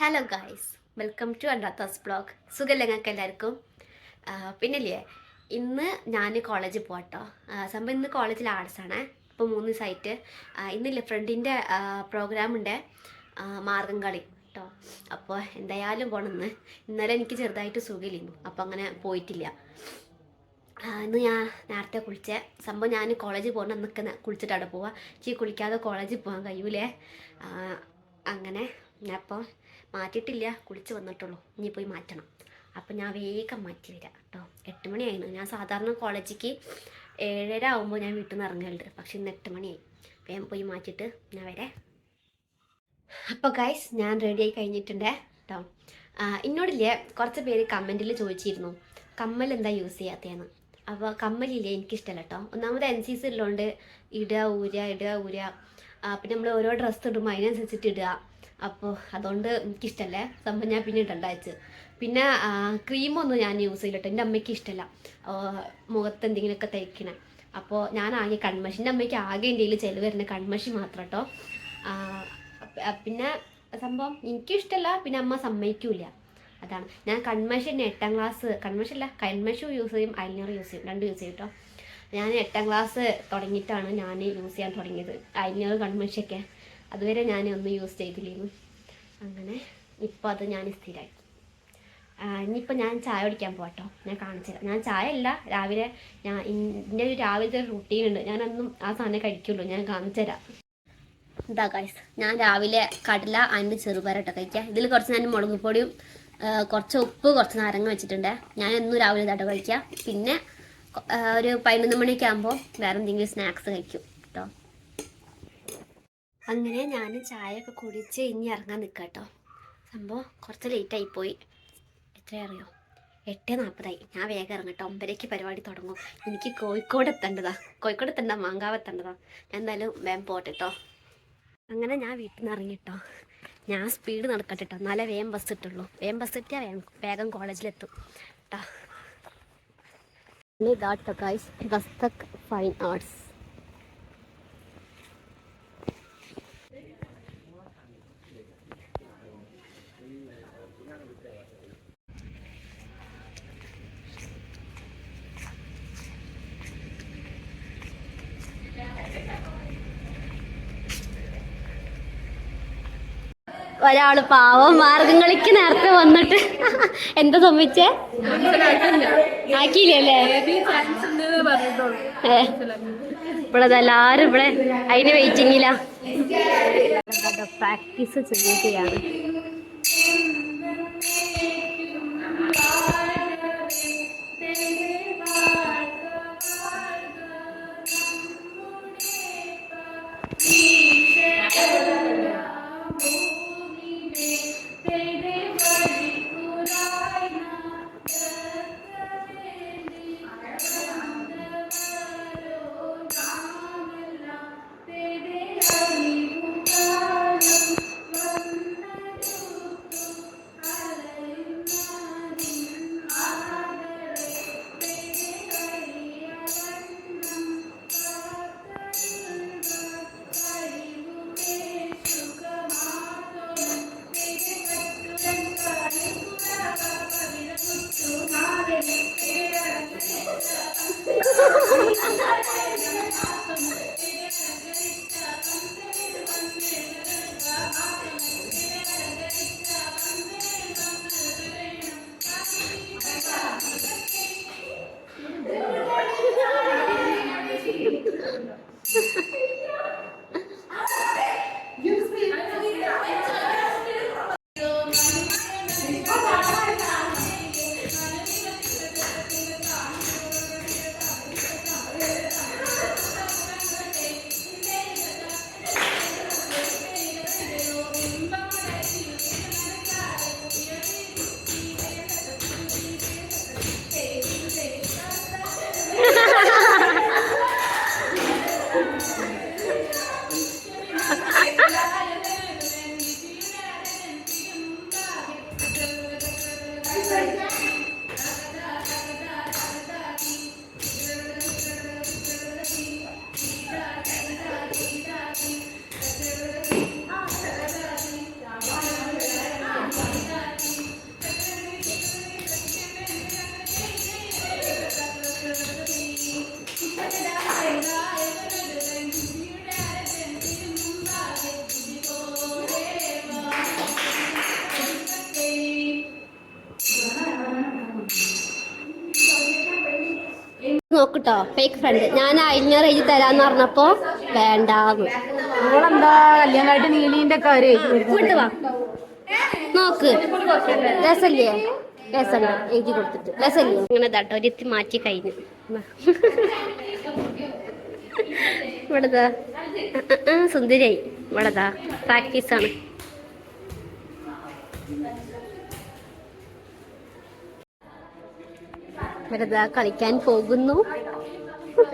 Hello guys welcome to അണ്ടാത്താസ് blog സുഖല്ല ഞങ്ങൾക്ക് എല്ലാവർക്കും? പിന്നില്ലേ? ഇന്ന് ഞാൻ കോളേജിൽ പോകട്ടോ സംഭവം ഇന്ന് കോളേജിൽ ആർട്സാണ് ഇപ്പോൾ മൂന്ന് ദിവസമായിട്ട് ഇന്നില്ലേ ഫ്രണ്ടിന്റെ പ്രോഗ്രാം ഉണ്ട്. മാർഗം കളി കേട്ടോ അപ്പോൾ എന്തായാലും പോകണമെന്ന് ഇന്നലെ എനിക്ക് ചെറുതായിട്ട് സുഖമില്ലായിരുന്നു. അപ്പോൾ അങ്ങനെ പോയിട്ടില്ല. ഇന്ന് ഞാൻ നേരത്തെ കുളിച്ച. സംഭവം ഞാൻ കോളേജിൽ പോകണം എന്നൊക്കെ കുളിച്ചിട്ടാണ് പോവുക ചീ കുളിക്കാതെ കോളേജിൽ പോകാൻ കഴിയൂലേ? അങ്ങനെ. അപ്പോൾ മാറ്റിയിട്ടില്ല കുളിച്ച് വന്നിട്ടുള്ളൂ. ഇനി പോയി മാറ്റണം. അപ്പം ഞാൻ വേഗം മാറ്റി വരാം കേട്ടോ. എട്ട് മണിയായിരുന്നു ഞാൻ സാധാരണ കോളേജിക്ക് ഏഴര ആകുമ്പോൾ ഞാൻ വീട്ടിൽ നിന്ന് ഇറങ്ങലുണ്ട്. പക്ഷെ ഇന്ന് എട്ട് മണിയായി. വേഗം പോയി മാറ്റിയിട്ട് ഞാൻ വരെ. അപ്പോൾ ഗൈസ് ഞാൻ റെഡിയായി കഴിഞ്ഞിട്ടുണ്ട് കേട്ടോ. എന്നോടില്ലേ കുറച്ച് പേര് കമന്റിൽ ചോദിച്ചിരുന്നു കമ്മൽ എന്താ യൂസ് ചെയ്യാത്തതെന്ന്? അപ്പോൾ കമ്മലില്ലേ എനിക്കിഷ്ടമല്ല കേട്ടോ. ഒന്നാമത് എൻ സി സി ഉള്ളതുകൊണ്ട് ഇടുക ഊരുക ഇടുക ഊരുക പിന്നെ നമ്മൾ ഓരോ ഡ്രസ്സ് ഇടുമ്പോൾ അതിനനുസരിച്ചിട്ട് ഇടുക. അപ്പോൾ അതുകൊണ്ട് എനിക്കിഷ്ടമല്ലേ സംഭവം ഞാൻ പിന്നെ ഇടണ്ട പിന്നെ ക്രീമൊന്നും ഞാൻ യൂസ് ചെയ്തിട്ട് എന്റെ അമ്മയ്ക്ക് ഇഷ്ടമല്ല മുഖത്ത് എന്തെങ്കിലുമൊക്കെ തേക്കണേ. അപ്പോൾ ഞാൻ ആകെ കൺമഷി. എന്റെ അമ്മയ്ക്ക് ആകെ എന്റെ കയ്യിൽ ചെലവ് വരുന്ന കൺമഷി മാത്രം കേട്ടോ പിന്നെ സംഭവം എനിക്കിഷ്ടമല്ല പിന്നെ അമ്മ സമ്മതിക്കൂല അതാണ്. ഞാൻ കൺമഷി തന്നെ എട്ടാം ക്ലാസ് കൺമഷി അല്ല കൺമഷി യൂസ് ചെയ്യും ഐലൈനർ യൂസ് ചെയ്യും. രണ്ടും യൂസ് ചെയ്യും കേട്ടോ ഞാൻ എട്ടാം ക്ലാസ് തുടങ്ങിയിട്ടാണ് ഞാൻ യൂസ് ചെയ്യാൻ തുടങ്ങിയത്. ഐലൈനർ കൺമഷിയൊക്കെ. അതുവരെ ഞാൻ ഒന്നും യൂസ് ചെയ്തില്ലേന്ന്. അങ്ങനെ ഇപ്പോൾ അത് ഞാൻ സ്ഥിരമാക്കി ഇനിയിപ്പോൾ ഞാൻ ചായ കുടിക്കാൻ പോകട്ടോ ഞാൻ കാണിച്ചു ഞാൻ ചായ അല്ല രാവിലെ ഞാൻ എന്റെ ഒരു രാവിലത്തെ റൂട്ടീൻ ഉണ്ട്. ഞാനൊന്നും ആ സാധനം കഴിക്കുള്ളൂ. ഞാൻ കാണിച്ചു തരാം. ഇതാ ഞാൻ രാവിലെ കടല അതിന്റെ ചെറുപയറട്ട കഴിക്കുക ഇതിൽ കുറച്ച് ഞാൻ മുളക് പൊടിയും കുറച്ച് ഉപ്പ് കുറച്ച് നാരങ്ങ വെച്ചിട്ടുണ്ട്. ഞാൻ എന്നും രാവിലെ ഇതാട്ടോ കഴിക്കുക പിന്നെ ഒരു പതിനൊന്ന് മണിയൊക്കെ ആകുമ്പോൾ വേറെ എന്തെങ്കിലും സ്നാക്സ് കഴിക്കും. അങ്ങനെ ഞാൻ ചായയൊക്കെ കുടിച്ച് ഇനി ഇറങ്ങാൻ നിൽക്കാം കേട്ടോ സംഭവം കുറച്ച് ലേറ്റായി പോയി. എത്ര അറിയോ എട്ട് നാൽപ്പതായി ഞാൻ വേഗം ഇറങ്ങട്ടോ. ഒമ്പതരയ്ക്ക് പരിപാടി തുടങ്ങും. എനിക്ക് കോഴിക്കോട് എത്തേണ്ടതാ. കോഴിക്കോട് എത്തേണ്ട മാങ്കാവ് എത്തേണ്ടതാ. ഞാൻ എന്തായാലും വേഗം പോട്ടെ കേട്ടോ അങ്ങനെ ഞാൻ വീട്ടിൽ നിന്ന് ഇറങ്ങിട്ടോ. ഞാൻ സ്പീഡ് നടക്കട്ടെ കേട്ടോ എന്നാലേ വേഗം ബസ് ഇട്ടുള്ളൂ വേഗം ബസ് കിട്ടിയാൽ വേഗം വേഗം കോളേജിലെത്തും കേട്ടോ ഇതാട്ടോ ഗൈസ് ദസ്തക് ഫൈൻ ആർട്സ് ഒരാൾ പാവം മാർഗംകളിക്ക് നേരത്തെ വന്നിട്ട് എന്താ സംഭവിച്ചേ ആക്കിയില്ലല്ലേ ഏ. ഇവിടെ എല്ലാരും ഇവിടെ അതിന് വെയിറ്റിങ്ങില്ല പ്രാക്ടീസ് ചെയ്യുകയാണ്. നോക്കട്ടോ ഫേക്ക് ഫ്രണ്ട് ഞാൻ അയിഞ്ഞർ എഴുതി തരാന്ന് പറഞ്ഞപ്പോ വേണ്ടാന്ന് നിങ്ങളെന്താ കല്യാണമായിട്ട് നീലീന്റെ കാര്യം വീട്ട് വാ. നോക്ക്. രസല്ലേ രസമുണ്ട്. എഴുതി കൊടുത്തിട്ട്. രസല്ലേ ഇങ്ങനെ ദാട്ടോ ഒരിത്തി മാറ്റി കഴിഞ്ഞു. ഇവിടെതാ സുന്ദരിയായി. ഇവിടെതാ പ്രാക്ടീസാണ് ഇവിടെതാ കളിക്കാൻ പോകുന്നു. എന്നെ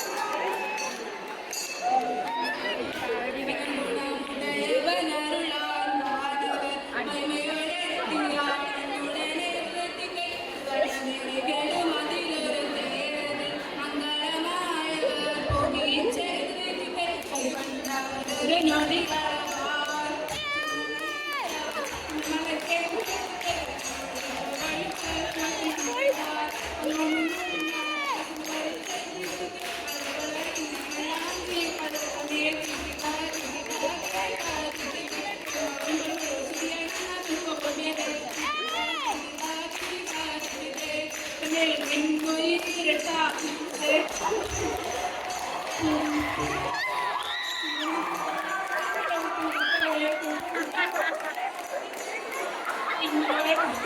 Thank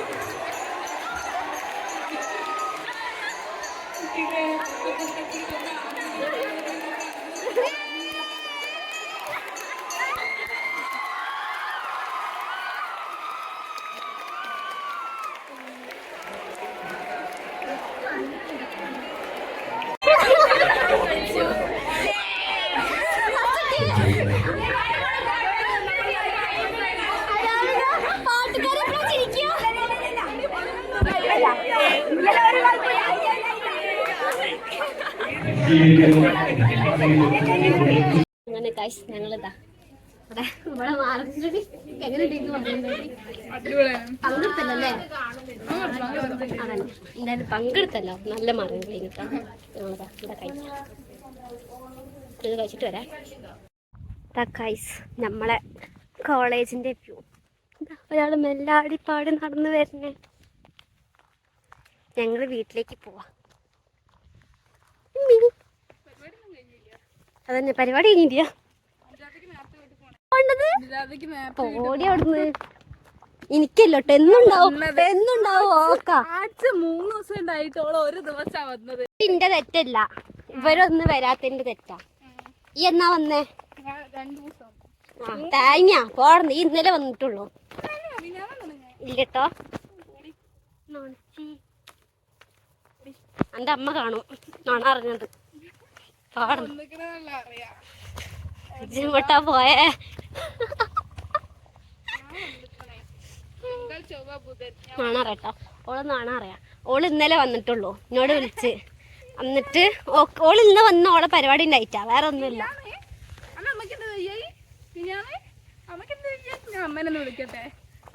you. അങ്ങനെ കാശ് ഞങ്ങളിതാ. ഇവിടെ പങ്കെടുത്തല്ലേ? നല്ല മാർഗം കഴിഞ്ഞിട്ടോ ഞങ്ങളിതാ നമ്മളെ കോളേജിന്റെ വ്യൂ. ഒരാൾ മെല്ലാടിപ്പാട് നടന്നു വരുന്നേ. ഞങ്ങൾ വീട്ടിലേക്ക് പോവാം. അതന്നെ പരിപാടി കഴിഞ്ഞില്ല അവിടുന്ന്. എനിക്കല്ലോട്ടോ എന്നുണ്ടാവും? എന്നുണ്ടാവും? ഓക്കാ. ആഴ്ച മൂന്ന് ദിവസം ഉണ്ടായിട്ടോളം ഒരു ദിവസാ വന്നത്. എന്റെ തെറ്റല്ല. ഇവരൊന്ന് വരാത്തതിന്റെ തെറ്റാ. ഈ എന്നാ വന്നേ? തേങ്ങ പോടന്ന്. ഇന്നലെ വന്നിട്ടുള്ളൂ. ഇല്ലട്ടോ. എന്റെ അമ്മ കാണും. നോണ അറിഞ്ഞത് പാടുന്നുട്ടാ പോയേ. നാണറിയട്ടോ ഓൾ നാണറിയാം ഓൾ ഇന്നലെ വന്നിട്ടുള്ളൂ. എന്നോട് വിളിച്ച്. എന്നിട്ട് ഓൾ ഇന്ന് വന്ന ഓളെ പരിപാടി ഉണ്ടായിട്ടാ. വേറെ ഒന്നുമില്ല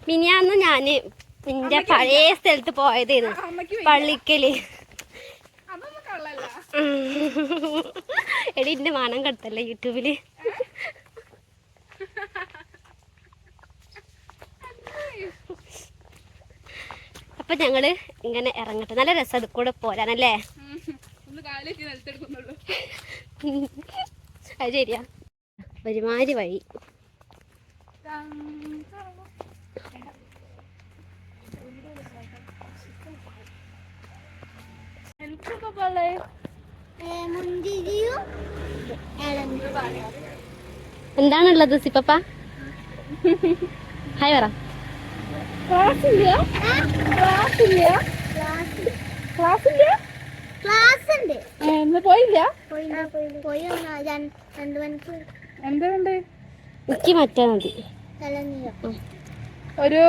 മിനിയാന്ന് ഞാൻ നിന്റെ പഴയ സ്ഥലത്ത് പോയതേന്ന് പള്ളിക്കൽ. എടി എന്റെ മാനം കടത്തല്ലേ യൂട്യൂബിൽ അപ്പൊ ഞങ്ങൾ ഇങ്ങനെ ഇറങ്ങട്ടെ. നല്ല രസം അത് കൂടെ പോരാനല്ലേ? അത് ശരിയാ. ഒരുമാതിരി വഴി. എനിക്ക് എന്താണുള്ളത് സിപ്പപ്പ? ഹായ് പറ. ക്ലാസ് ഇല്ല ക്ലാസ് ഇല്ല ക്ലാസ് ഇല്ല ക്ലാസ് ഉണ്ട് ഏ, ഇന്ന് പോയില്ല. പോയി പോയി മാറ്റാ മതി. ഒരു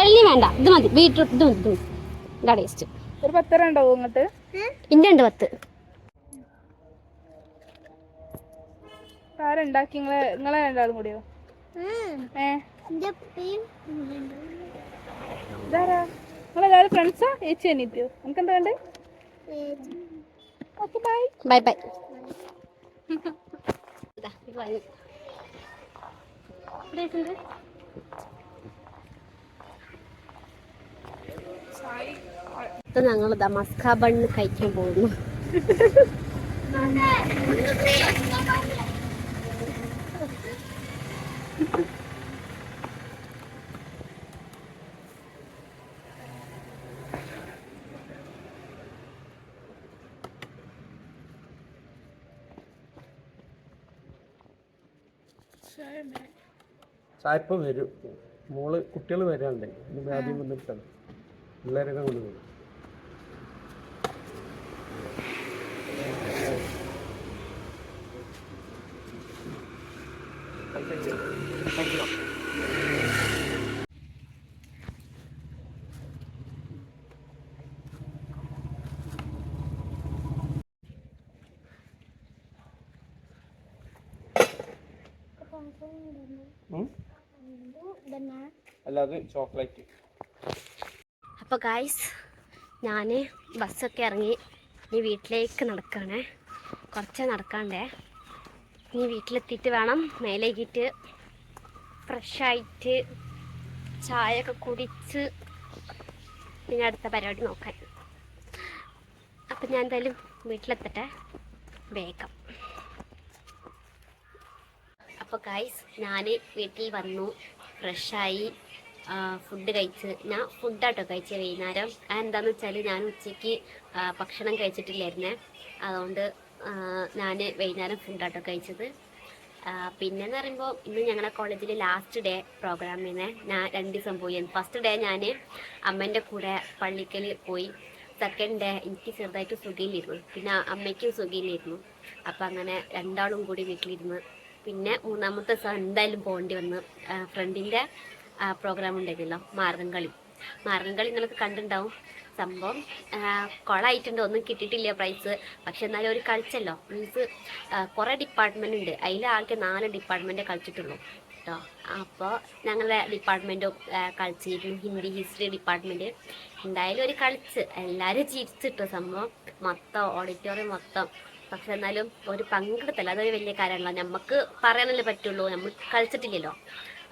എള്ളി വേണ്ട. ഇത് മതി. ബീട്രൂട്ട് ഇത് മതി ഇത് മതി. ഇതാ ടേസ്റ്റ് ഒരു പത്തര ഉണ്ടാവും ഇങ്ങോട്ട്? ഇന്റെ ഉണ്ട് പത്ത്. ആരുണ്ടാക്കി നിങ്ങളെ നിങ്ങളെ രണ്ടാളും കൂടിയോ? ഏ? ഇതാരാ? നിങ്ങളെല്ലാവരും ഫ്രണ്ട്സാ ചേച്ചി അനിയത്തിയോ? നമുക്ക് എന്താ വേണ്ടേ? Okay bye bye. ബൈ ഇവിടെ ഇത് ഞങ്ങൾ ദമസ്ക ബണ്ണ് കഴിക്കാൻ പോകുന്നു. ചായപ്പം വരും. മോൾ കുട്ടികൾ വരാണ്ട് ഇന്ന് ആദ്യം വന്നിട്ടാണ് പിള്ളേരൊക്കെ കൊണ്ട് വരും ഉം? അല്ല അത് ചോക്ലേറ്റ് അപ്പോൾ ഗായ്സ് ഞാൻ ബസ്സൊക്കെ ഇറങ്ങി ഇനി വീട്ടിലേക്ക് നടക്കണേ. കുറച്ച് നടക്കാണ്ടേ. ഇനി വീട്ടിലെത്തിയിട്ട് വേണം. മേലേക്കിട്ട് ഫ്രഷായിട്ട് ചായയൊക്കെ കുടിച്ച് പിന്നെ അടുത്ത പരിപാടി നോക്കാൻ. അപ്പം ഞാൻ എന്തായാലും വീട്ടിലെത്തട്ടെ. വേഗം. അപ്പോൾ ഗായ്സ് ഞാൻ വീട്ടിൽ വന്നു. ഫ്രഷായി ഫുഡ് കഴിച്ച് ഞാൻ ഫുഡാട്ടോ കഴിച്ച വൈകുന്നേരം. എന്താന്ന് വെച്ചാൽ ഞാൻ ഉച്ചയ്ക്ക് ഭക്ഷണം കഴിച്ചിട്ടില്ലായിരുന്നേ. അതുകൊണ്ട് ഞാൻ വൈകുന്നേരം ഫുഡാട്ടോ കഴിച്ചത്. പിന്നെന്ന് പറയുമ്പോൾ ഇന്ന് ഞങ്ങളുടെ കോളേജിൽ ലാസ്റ്റ് ഡേ പ്രോഗ്രാമിന് ഞാൻ രണ്ട് ദിവസം പോയി. ഫസ്റ്റ് ഡേ ഞാൻ അമ്മേന്റെ കൂടെ പള്ളിക്കൽ പോയി. സെക്കൻഡ് ഡേ എനിക്ക് ചെറുതായിട്ട് സുഖയിലിരുന്നു പിന്നെ അമ്മയ്ക്കും സുഖയിലിരുന്നു അപ്പം അങ്ങനെ രണ്ടാളും കൂടി വീട്ടിലിരുന്ന് പിന്നെ മൂന്നാമത്തെ ദിവസം എന്തായാലും പോകേണ്ടി വന്നു ഫ്രണ്ടിന്റെ പ്രോഗ്രാം ഉണ്ടായിരുന്നല്ലോ മാർഗംകളി മാർഗംകളി നിങ്ങൾക്ക് കണ്ടിട്ടുണ്ടാവും. സംഭവം കൊളായിട്ടുണ്ട്. ഒന്നും കിട്ടിയിട്ടില്ല പ്രൈസ് പക്ഷെ എന്നാലും ഒരു കളിച്ചല്ലോ. മീൻസ് കുറേ ഡിപ്പാർട്ട്മെന്റ് ഉണ്ട്. അതിൽ ആൾക്ക് നാല് ഡിപ്പാർട്ട്മെന്റേ കളിച്ചിട്ടുള്ളൂ. കേട്ടോ അപ്പോൾ ഞങ്ങളുടെ ഡിപ്പാർട്ട്മെന്റും കളിച്ചിരുന്നു ഹിന്ദി ഹിസ്റ്ററി ഡിപ്പാർട്ട്മെന്റ് എന്തായാലും ഒരു കളിച്ച്. എല്ലാവരും ചിരിച്ചിട്ടു സംഭവം. മൊത്തം ഓഡിറ്റോറിയം മൊത്തം. പക്ഷെ എന്നാലും ഒരു പങ്കെടുത്തല്ല. അതൊരു വലിയ കാര്യമാണല്ലോ നമുക്ക് പറയാനല്ലേ പറ്റുള്ളൂ. നമ്മൾ കളിച്ചിട്ടില്ലല്ലോ.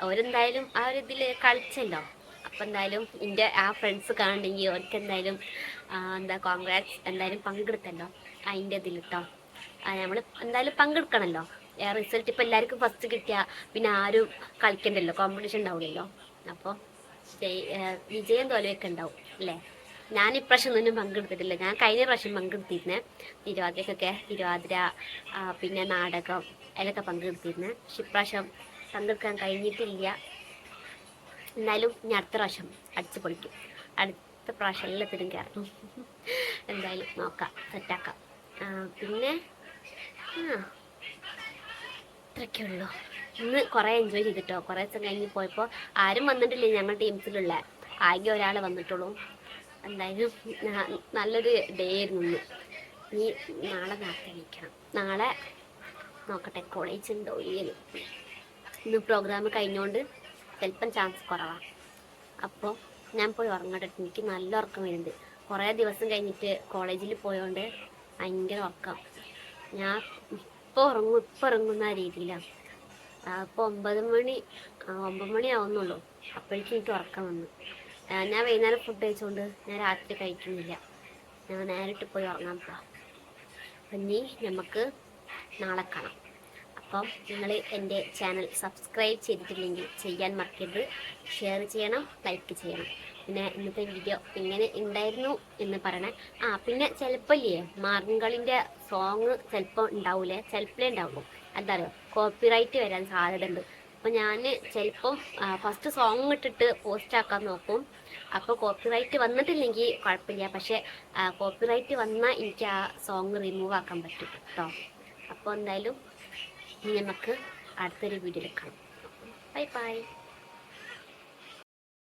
അവരെന്തായാലും ആ ഒരു ഇതിൽ കളിച്ചല്ലോ. അപ്പം എന്തായാലും എന്റെ ആ ഫ്രണ്ട്സ് കാണണമെങ്കിൽ അവർക്ക് എന്തായാലും എന്താ കോൺഗ്രാറ്റ്സ് എന്തായാലും പങ്കെടുത്തല്ലോ. അതിന്റെ ഇതിൽ കേട്ടോ നമ്മൾ എന്തായാലും പങ്കെടുക്കണമല്ലോ റിസൾട്ട് ഇപ്പം എല്ലാവർക്കും ഫസ്റ്റ് കിട്ടിയാൽ പിന്നെ ആരും കളിക്കണ്ടല്ലോ കോമ്പറ്റീഷൻ ഉണ്ടാവില്ലല്ലോ അപ്പോൾ വിജയം തോൽവിയൊക്കെ ഉണ്ടാവും അല്ലേ? ഞാൻ ഇപ്രാവശ്യം ഒന്നും പങ്കെടുത്തിട്ടില്ല. ഞാൻ കഴിഞ്ഞ പ്രാവശ്യം പങ്കെടുത്തിരുന്നേ. തിരുവാതിരക്കൊക്കെ തിരുവാതിര പിന്നെ നാടകം അതിലൊക്കെ പങ്കെടുത്തിരുന്നേ. പക്ഷെ ഇപ്രാവശ്യം പങ്കെടുക്കാൻ കഴിഞ്ഞിട്ടില്ല. എന്നാലും ഞാൻ അടുത്ത പ്രാവശ്യം അടിച്ചു പൊളിക്കും. അടുത്ത പ്രാവശ്യം എല്ലാത്തിനും കയറണം. എന്തായാലും നോക്കാം സെറ്റാക്കാം. പിന്നെ ആ ഇത്രയൊക്കെ ഉള്ളൂ. ഇന്ന് കുറേ എൻജോയ് ചെയ്തിട്ടോ? കുറേ ദിവസം കഴിഞ്ഞ് പോയപ്പോൾ ആരും വന്നിട്ടില്ല ഞങ്ങൾ ടീംസിലുള്ള. ആകെ ഒരാൾ വന്നിട്ടുള്ളൂ. എന്തായാലും നല്ലൊരു ഡേ ആയിരുന്നു ഇന്ന്. നീ നാളെ നേരത്തെ നാളെ നോക്കട്ടെ കോളേജ് ഉണ്ടോ ഇല്ലല്ലോ ഇന്ന് പ്രോഗ്രാം കഴിഞ്ഞുകൊണ്ട് ചിലപ്പം ചാൻസ് കുറവാണ് അപ്പോൾ ഞാൻ പോയി ഉറങ്ങട്ടെ. എനിക്ക് നല്ല ഉറക്കം വരുന്നുണ്ട്. കുറേ ദിവസം കഴിഞ്ഞിട്ട് കോളേജിൽ പോയതുകൊണ്ട് ഭയങ്കര ഉറക്കം. ഞാൻ ഇപ്പോൾ ഉറങ്ങും ഇപ്പോൾ ഉറങ്ങുന്ന രീതിയിലാണ് അപ്പോൾ ഒമ്പത് മണി ഒമ്പത് മണി ആവുന്നുള്ളൂ. അപ്പോഴേക്കും എനിക്ക് ഉറക്കം വന്നു. ഞാൻ വൈകുന്നേരം ഫുഡ് കഴിച്ചുകൊണ്ട് ഞാൻ രാത്രി കഴിക്കുന്നില്ല. ഞാൻ നേരിട്ട് പോയി ഉറങ്ങാൻ പോവാം. ഇനി നമുക്ക് നാളെ കാണാം. അപ്പം നിങ്ങൾ എന്റെ ചാനൽ സബ്സ്ക്രൈബ് ചെയ്തിട്ടില്ലെങ്കിൽ ചെയ്യാൻ മറക്കരുത്. ഷെയർ ചെയ്യണം ലൈക്ക് ചെയ്യണം. പിന്നെ ഇന്നത്തെ വീഡിയോ ഇങ്ങനെ ഉണ്ടായിരുന്നു എന്ന് പറയണേ. ആ പിന്നെ ചിലപ്പോൾ ഇല്ലേ മാർഗംകളിന്റെ സോങ് ചിലപ്പോൾ ഉണ്ടാവില്ലേ ചിലപ്പോഴേ ഉണ്ടാവുള്ളൂ എന്താ പറയുക കോപ്പിറൈറ്റ് വരാൻ സാധ്യത ഉണ്ട് അപ്പോൾ ഞാൻ ചിലപ്പം ഫസ്റ്റ് സോങ് ഇട്ടിട്ട് പോസ്റ്റ് ആക്കാൻ നോക്കും. അപ്പോൾ കോപ്പിറൈറ്റ് വന്നിട്ടില്ലെങ്കിൽ കുഴപ്പമില്ല. പക്ഷേ കോപ്പിറൈറ്റ് വന്നാൽ എനിക്ക് ആ സോങ് റിമൂവ് ആക്കാൻ പറ്റും കേട്ടോ അപ്പോൾ എന്തായാലും ഇനി നമുക്ക് അടുത്തൊരു വീഡിയോയിൽ കാണാം. Bye bye